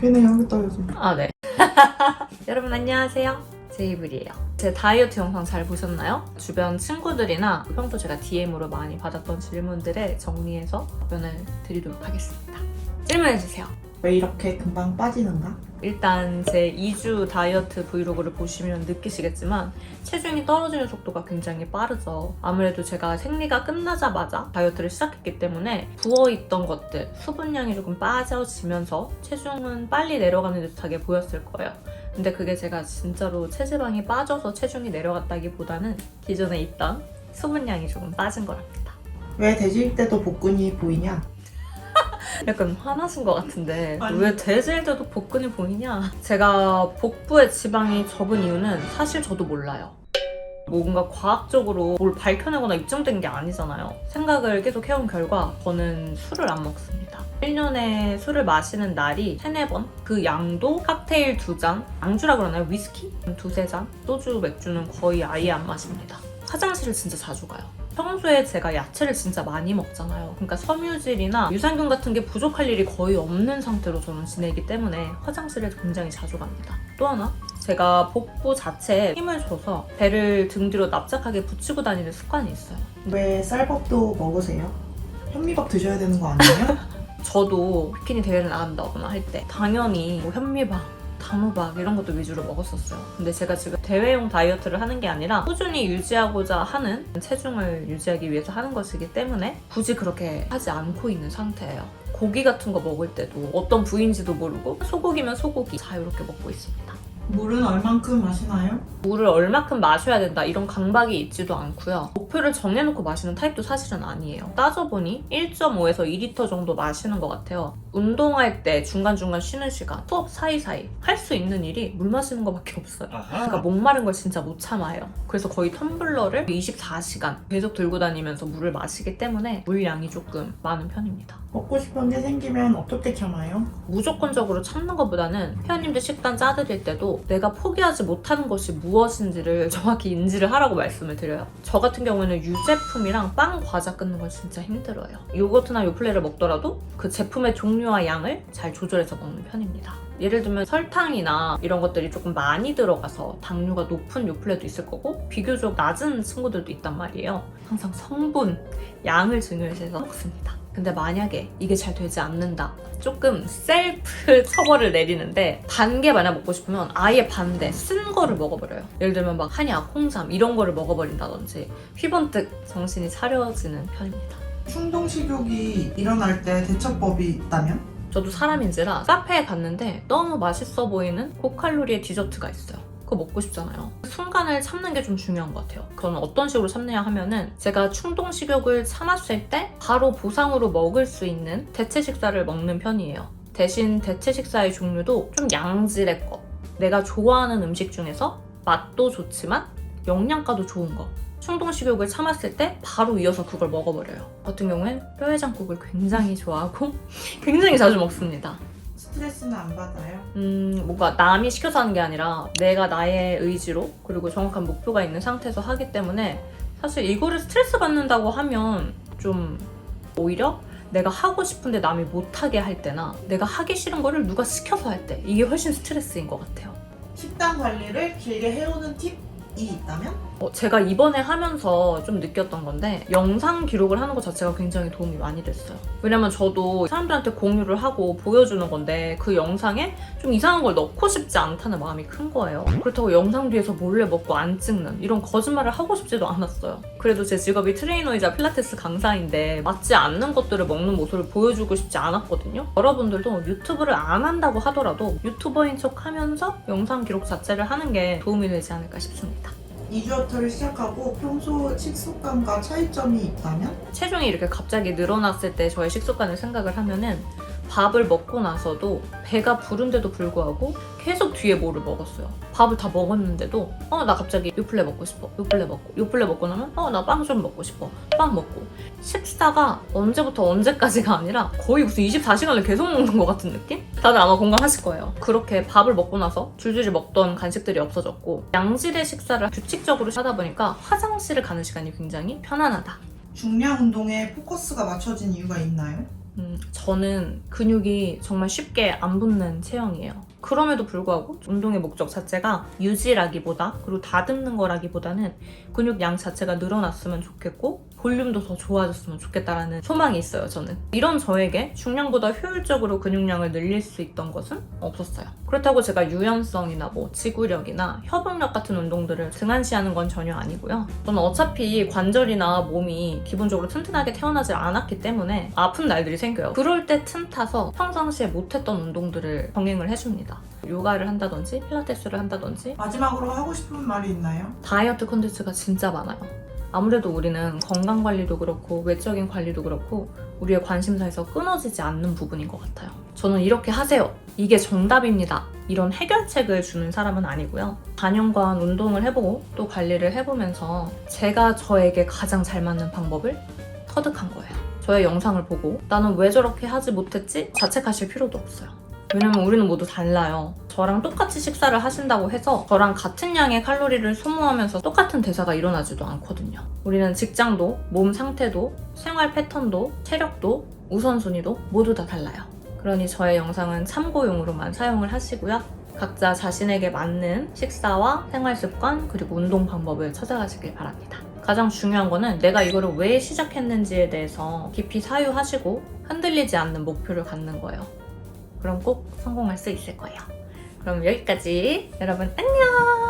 괜히 하겠다 해서. 아, 네. 여러분 안녕하세요. 제이블이에요. 제 다이어트 영상 잘 보셨나요? 주변 친구들이나 평소 제가 DM으로 많이 받았던 질문들에 정리해서 답변을 드리도록 하겠습니다. 질문해주세요. 왜 이렇게 금방 빠지는가? 일단 제 2주 다이어트 브이로그를 보시면 느끼시겠지만 체중이 떨어지는 속도가 굉장히 빠르죠. 아무래도 제가 생리가 끝나자마자 다이어트를 시작했기 때문에 부어있던 것들, 수분량이 조금 빠져지면서 체중은 빨리 내려가는 듯하게 보였을 거예요. 근데 그게 제가 진짜로 체지방이 빠져서 체중이 내려갔다기보다는 기존에 있던 수분량이 조금 빠진 거랍니다. 왜 돼지일 때도 복근이 보이냐? 약간 화나신 것 같은데 아니. 왜 돼지일 때도 복근이 보이냐? 제가 복부에 지방이 적은 이유는 사실 저도 몰라요. 뭔가 과학적으로 뭘 밝혀내거나 입증된 게 아니잖아요. 생각을 계속 해온 결과 저는 술을 안 먹습니다. 1년에 술을 마시는 날이 3, 4번? 그 양도 칵테일 2잔, 양주라 그러나요? 위스키? 두세 잔? 소주, 맥주는 거의 아예 안 마십니다. 화장실을 진짜 자주 가요. 평소에 제가 야채를 진짜 많이 먹잖아요. 그러니까 섬유질이나 유산균 같은 게 부족할 일이 거의 없는 상태로 저는 지내기 때문에 화장실을 굉장히 자주 갑니다. 또 하나, 제가 복부 자체에 힘을 줘서 배를 등 뒤로 납작하게 붙이고 다니는 습관이 있어요. 왜 쌀밥도 먹으세요? 현미밥 드셔야 되는 거 아니에요? 저도 비키니 대회를 나간다거나 할 때 당연히 뭐 현미밥, 단호박 이런 것도 위주로 먹었었어요. 근데 제가 지금 대회용 다이어트를 하는 게 아니라 꾸준히 유지하고자 하는 체중을 유지하기 위해서 하는 것이기 때문에 굳이 그렇게 하지 않고 있는 상태예요. 고기 같은 거 먹을 때도 어떤 부위인지도 모르고 소고기면 소고기 자유롭게 먹고 있습니다. 물은 얼만큼 마시나요? 물을 얼마큼 마셔야 된다 이런 강박이 있지도 않고요. 목표를 정해놓고 마시는 타입도 사실은 아니에요. 따져보니 1.5에서 2리터 정도 마시는 것 같아요. 운동할 때 중간중간 쉬는 시간, 수업 사이사이 할 수 있는 일이 물 마시는 것밖에 없어요. 그러니까 목마른 걸 진짜 못 참아요. 그래서 거의 텀블러를 24시간 계속 들고 다니면서 물을 마시기 때문에 물량이 조금 많은 편입니다. 먹고 싶은 게 생기면 어떻게 참아요? 무조건적으로 참는 것보다는 회원님들 식단 짜드릴 때도 내가 포기하지 못하는 것이 무엇인지를 정확히 인지를 하라고 말씀을 드려요. 저 같은 경우에는 유제품이랑 빵 과자 끊는 건 진짜 힘들어요. 요거트나 요플레를 먹더라도 그 제품의 종류와 양을 잘 조절해서 먹는 편입니다. 예를 들면 설탕이나 이런 것들이 조금 많이 들어가서 당류가 높은 요플레도 있을 거고 비교적 낮은 친구들도 있단 말이에요. 항상 성분, 양을 중요시해서 먹습니다. 근데 만약에 이게 잘 되지 않는다. 조금 셀프 처벌을 내리는데 반개 만약 먹고 싶으면 아예 반대 쓴 거를 먹어버려요. 예를 들면 막 한약, 홍삼 이런 거를 먹어버린다든지 휘번뜩 정신이 차려지는 편입니다. 충동 식욕이 일어날 때 대처법이 있다면? 저도 사람인지라 카페에 갔는데 너무 맛있어 보이는 고칼로리의 디저트가 있어요. 그거 먹고 싶잖아요. 순간을 참는 게 좀 중요한 것 같아요. 그건 어떤 식으로 참느냐 하면은 제가 충동 식욕을 참았을 때 바로 보상으로 먹을 수 있는 대체 식사를 먹는 편이에요. 대신 대체 식사의 종류도 좀 양질의 것. 내가 좋아하는 음식 중에서 맛도 좋지만 영양가도 좋은 거. 충동 식욕을 참았을 때 바로 이어서 그걸 먹어버려요. 저 같은 경우엔 뼈해장국을 굉장히 좋아하고 굉장히 자주 먹습니다. 스트레스는 안 받아요? 음, 뭔가 남이 시켜서 하는 게 아니라 내가 나의 의지로 그리고 정확한 목표가 있는 상태에서 하기 때문에 사실 이거를 스트레스 받는다고 하면 좀 오히려 내가 하고 싶은데 남이 못하게 할 때나 내가 하기 싫은 거를 누가 시켜서 할 때 이게 훨씬 스트레스인 것 같아요. 식단 관리를 길게 해오는 팁이 있다면? 어, 제가 이번에 하면서 좀 느꼈던 건데 영상 기록을 하는 것 자체가 굉장히 도움이 많이 됐어요. 왜냐면 저도 사람들한테 공유를 하고 보여주는 건데 그 영상에 좀 이상한 걸 넣고 싶지 않다는 마음이 큰 거예요. 그렇다고 영상 뒤에서 몰래 먹고 안 찍는 이런 거짓말을 하고 싶지도 않았어요. 그래도 제 직업이 트레이너이자 필라테스 강사인데 맞지 않는 것들을 먹는 모습을 보여주고 싶지 않았거든요. 여러분들도 유튜브를 안 한다고 하더라도 유튜버인 척 하면서 영상 기록 자체를 하는 게 도움이 되지 않을까 싶습니다. 2주어터를 시작하고 평소 식습관과 차이점이 있다면? 체중이 이렇게 갑자기 늘어났을 때 저의 식습관을 생각을 하면은 밥을 먹고 나서도 배가 부른데도 불구하고 계속 뒤에 뭐를 먹었어요. 밥을 다 먹었는데도 어 나 갑자기 요플레 먹고 싶어. 요플레 먹고 요플레 먹고 나면 어 나 빵 좀 먹고 싶어. 빵 먹고 식사가 언제부터 언제까지가 아니라 거의 무슨 24시간을 계속 먹는 것 같은 느낌? 다들 아마 공감하실 거예요. 그렇게 밥을 먹고 나서 줄줄이 먹던 간식들이 없어졌고 양질의 식사를 규칙적으로 하다 보니까 화장실을 가는 시간이 굉장히 편안하다. 중량 운동에 포커스가 맞춰진 이유가 있나요? 음, 저는 근육이 정말 쉽게 안 붙는 체형이에요. 그럼에도 불구하고 운동의 목적 자체가 유지라기보다 그리고 다듬는 거라기보다는 근육 양 자체가 늘어났으면 좋겠고 볼륨도 더 좋아졌으면 좋겠다라는 소망이 있어요 저는. 이런 저에게 중량보다 효율적으로 근육량을 늘릴 수 있던 것은 없었어요. 그렇다고 제가 유연성이나 뭐 지구력이나 협응력 같은 운동들을 등한시하는 건 전혀 아니고요. 저는 어차피 관절이나 몸이 기본적으로 튼튼하게 태어나질 않았기 때문에 아픈 날들이 생겨요. 그럴 때 틈타서 평상시에 못했던 운동들을 병행을 해줍니다. 요가를 한다든지 필라테스를 한다든지. 마지막으로 하고 싶은 말이 있나요? 다이어트 컨텐츠가 진짜 많아요. 아무래도 우리는 건강 관리도 그렇고 외적인 관리도 그렇고 우리의 관심사에서 끊어지지 않는 부분인 것 같아요. 저는 이렇게 하세요. 이게 정답입니다. 이런 해결책을 주는 사람은 아니고요. 4년간 운동을 해보고 또 관리를 해보면서 제가 저에게 가장 잘 맞는 방법을 터득한 거예요. 저의 영상을 보고 나는 왜 저렇게 하지 못했지? 자책하실 필요도 없어요. 왜냐면 우리는 모두 달라요. 저랑 똑같이 식사를 하신다고 해서 저랑 같은 양의 칼로리를 소모하면서 똑같은 대사가 일어나지도 않거든요. 우리는 직장도, 몸 상태도, 생활 패턴도, 체력도, 우선순위도 모두 다 달라요. 그러니 저의 영상은 참고용으로만 사용을 하시고요. 각자 자신에게 맞는 식사와 생활 습관 그리고 운동 방법을 찾아가시길 바랍니다. 가장 중요한 거는 내가 이거를 왜 시작했는지에 대해서 깊이 사유하시고 흔들리지 않는 목표를 갖는 거예요. 그럼 꼭 성공할 수 있을 거예요. 그럼 여기까지. 여러분 안녕!